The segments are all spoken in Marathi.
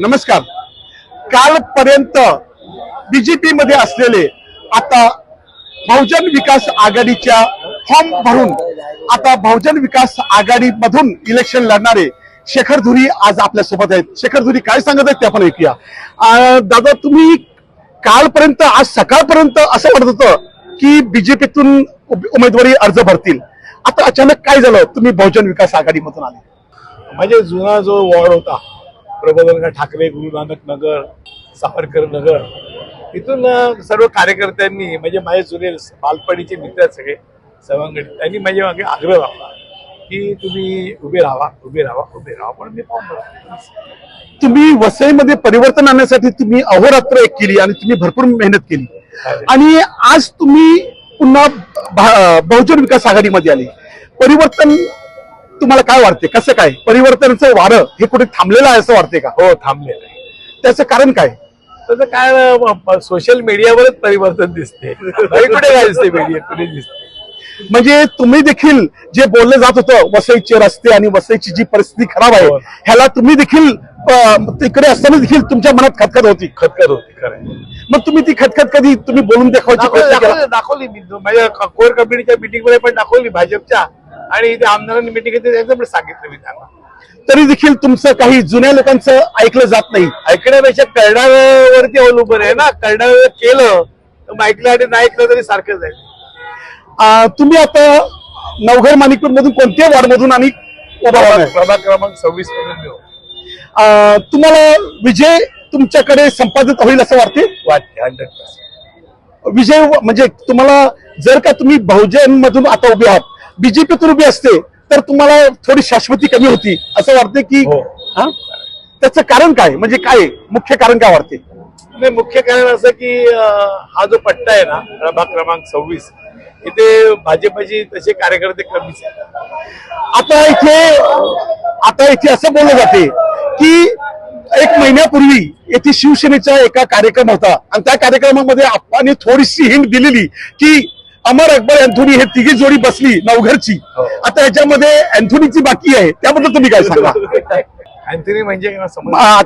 नमस्कार. कालपर्यंत बीजेपी मध्ये असलेले आता बहुजन विकास आघाडीच्या फॉर्म भरून आता बहुजन विकास आघाडी मधून इलेक्शन लढणारे शेखर धुरी आज आपल्यासोबत आहेत. शेखर धुरी काय सांगत आहेत ते आपण ऐकूया. अं, दादा तुम्ही कालपर्यंत आज सकाळपर्यंत असं वाटत होतं की बीजेपीतून उमेदवारी अर्ज भरतील. आता अचानक काय झालं? तुम्ही बहुजन विकास आघाडीमधून आले. म्हणजे जुना जो वॉर्ड होता प्रबोधनका ठाकरे गुरु नानक नगर सावरकर नगर. तिथून अं, सर्व कार्यकर्त्यांनी म्हणजे माझे जुने बालपणीचे मित्र आहेत सगळे सवंगडी त्यांनी माझ्या मागे आग्रह लावला की तुम्ही उभे राहा उभे राहा उभे राहा. पण मी. तुम्ही वसईमध्ये परिवर्तन आणण्यासाठी तुम्ही अहोरात्र एक केली आणि तुम्ही भरपूर मेहनत केली. आणि आज तुम्ही पुन्हा बहुजन विकास आघाडीमध्ये आले. परिवर्तन तुम्हाला काय वाटते? कसं काय? परिवर्तनाचं वारं हे कुठे थांबलेलं आहे असं वाटते का? हो थांबलेलं आहे. त्याचं कारण काय? तसं काय सोशल मीडियावरच परिवर्तन दिसते कुठे काय दिसते मीडिया कुठे दिसते म्हणजे तुम्ही देखील जे बोललं जात होतं वसईचे रस्ते आणि वसईची जी परिस्थिती खराब आहे हो. ह्याला तुम्ही देखील तिकडे असताना देखील तुमच्या मनात खतखत होती? खतखत होती खरं मग तुम्ही ती खतखत कधी तुम्ही बोलून दाखवायची दाखवली माझ्या कोर कमिटीच्या मिटिंगमध्ये पण दाखवली भाजपच्या. आणि इथे आमदारांनी मिटिंग घेतली त्यांचं पण सांगितलं मी त्यांना. तरी देखील तुमचं काही जुन्या लोकांचं ऐकलं जात नाही. ऐकण्यापेक्षा करण्यावरती अवलंबून आहे ना. करण्यावर केलं तर मग ऐकलं आणि नाही ऐकलं तरी सारखंच आहे अं, तुम्ही आता नवघर माणिकपूर मधून कोणत्या वार्ड मधून आणि आहे? प्रभाग क्रमांक सव्वीस मधून तुम्हाला विजय तुमच्याकडे संपादित होईल असं वाटते? वाटते हंड्रेड पर्सेंट विजय म्हणजे तुम्हाला जर का तुम्ही बहुजन मधून आता उभे आहात बीजेपीतून उभे असते तर तुम्हाला थोडी शाश्वती कमी होती असं वाटते की हो. त्याचं कारण काय? म्हणजे काय? मुख्य कारण काय वाटते नाही मुख्य कारण असं की हा जो पट्टा आहे ना प्रभाग क्रमांक सव्वीस इथे भाजपचे तसे कार्यकर्ते कमीच आहेत. आता इथे आता इथे असं बोललं जाते की एक महिन्यापूर्वी येथे शिवसेनेचा एका कार्यक्रम होता आणि त्या कार्यक्रमामध्ये आपण थोडीशी हिंट दिलेली की अमर अकबर अँथोनी हे तिघी जोडी बसली नवघरची. हो. आता याच्यामध्ये अँथोनीची बाकी आहे. त्याबद्दल तुम्ही काय सांगा? अँथनी म्हणजे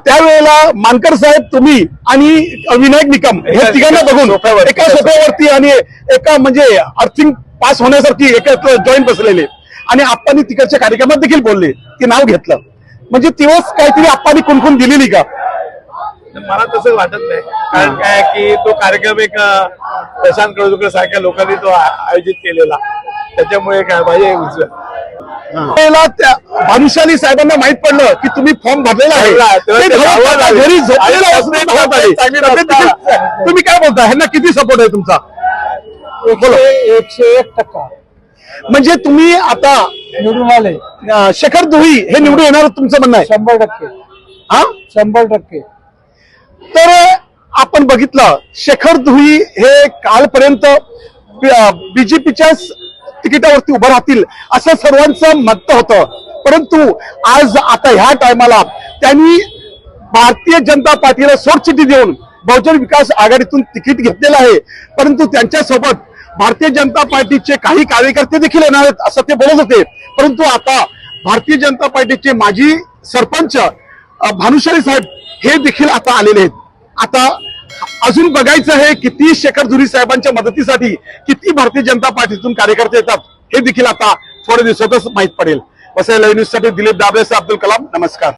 त्यावेळेला मानकर साहेब तुम्ही आणि विनायक निकम हे तिघांना बघून. एका सोफ्यावरती आणि एका म्हणजे अर्थिंग पास होण्यासारखी एकत्र जॉईन बसलेले. आणि आप्पांनी तिकडच्या कार्यक्रमात देखील बोलले की नाव घेतलं. म्हणजे तेव्हाच काहीतरी आप्पांनी कुणकुण दिलेली का? मला तसं वाटत नाही. कारण काय की तो कार्यक्रम एक प्रशांत कळजुकर सारख्या लोकांनी तो आयोजित केलेला. त्याच्यामुळे काय माझे भानुशाली साहेबांना माहीत पडलं की तुम्ही फॉर्म भरलेला भरला. आहे. तुम्ही काय बोलता? ह्यांना किती सपोर्ट आहे तुमचा. एकशे एक टक्का. म्हणजे तुम्ही आता निवडून आले. शेखर दुही हे निवडून येणार तुमचं म्हणणं आहे. शंभर टक्के. हा? शंभर टक्के. तर आपण बघितलं शेखर धुई हे कालपर्यंत बीजेपीच्या तिकिटावरती उभं राहतील असं सर्वांचं मत होतं. परंतु आज आता ह्या टायमाला त्यांनी भारतीय जनता पार्टीला सोडचिठी देऊन बहुजन विकास आघाडीतून तिकीट घेतलेलं आहे. परंतु त्यांच्यासोबत भारतीय जनता पार्टीचे काही कार्यकर्ते देखील येणार आहेत असं ते बोलत होते. परंतु आता भारतीय जनता पार्टीचे माजी सरपंच भानुशाली साहेब हे देखील आता आलेले आहेत. आता अजून बघायचं आहे किती शेखर धुरी साहेबांच्या मदतीसाठी किती भारतीय जनता पार्टीतून कार्यकर्ते येतात हे देखील आता थोड्या दिवसातच माहीत पडेल. वसई लाईव्ह न्यूजसाठी दिलीप दाबळे अब्दुल कलाम. नमस्कार.